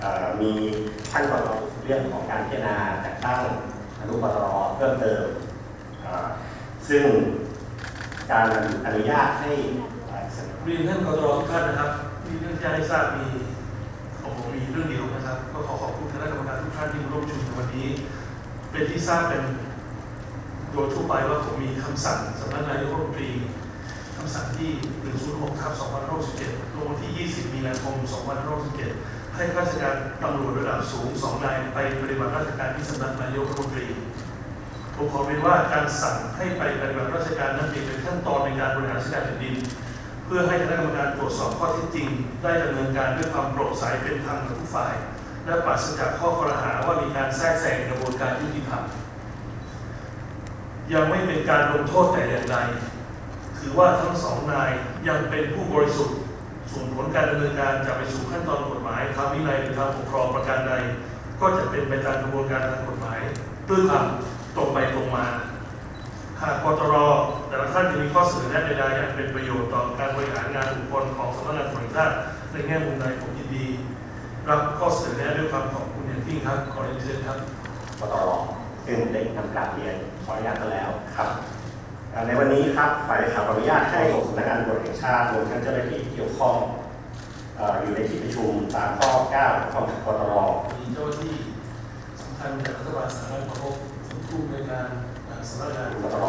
เอ่อมีขั้นตอนเรื่องของการพิจารณาจัดตั้งอนุปตรเพิ่มเติม ซึ่งการอนุญาตให้เอ่อเรียนท่านกตรทุกท่านนะครับมีเรื่องแจ้งให้ทราบมีของผมมีเรื่องเดียวนะครับก็ขอขอบคุณคณะกรรมการทุกท่านที่มาร่วมประชุมวันนี้ เป็นที่ทราบเป็นโดยทั่วไปว่าผมมีคำสั่งสำนักนายกรัฐมนตรี ที่ 106ทับ2567ลงวันที่ 20 มีนาคม 2567 ให้ข้าราชการตำรวจระดับสูงสองนายไปปฏิบัติราชการที่สำนักนายกรัฐมนตรีผมขอเรียนว่าการสั่งให้ไปปฏิบัติราชการนั้นเป็นขั้นตอนในการบริหารราชการแผ่นดิน เพื่อให้คณะกรรมการตรวจสอบข้อเท็จจริง ได้ดำเนินการด้วยความโปร่งใสเป็นธรรมกับทุกฝ่าย และปราศจากข้อกล่าวหาว่ามีการแทรกแซงกระบวนการยุติธรรมยังไม่เป็นการลงโทษแต่อย่างใด ถือว่าทั้งสองนายยังเป็นผู้บริสุทธิ์ส่วนผลการดำเนินการจะไปสู่ขั้นตอนกฎหมายทางวินัยหรือทางปกครองประการใด ก็จะเป็นไปตามกระบวนการทางกฎหมายด้วยความตรงไปตรงมา หากกตรแต่ละท่านจะมีข้อเสนอแนะใดๆอันเป็นประโยชน์ต่อการบริหารงานบุคคลของสำนักงานตำรวจแห่งชาติในแง่มุมใดผมยินดี รับข้อเสนอแนะด้วยความขอบคุณอย่างยิ่งครับขอเรียนเชิญครับปตรซึ่งได้นำกาบเรียนขออนุญาตแล้วครับ ในวันนี้ครับฝ่ายข่าวขออนุญาตให้สำนักงานตำรวจแห่งชาติรวมทั้งเจ้าหน้าที่เกี่ยวข้องอยู่ในที่ประชุมตามข้อ9ของกตรมีเจ้าหน้าที่สำคัญจากรัฐบาลสหรัฐประพบผู้ในวยการอ่าสำนักงานกตร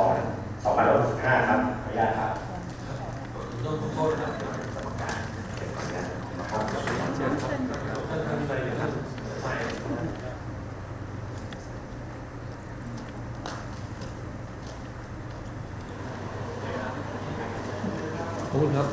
อบคุณครับ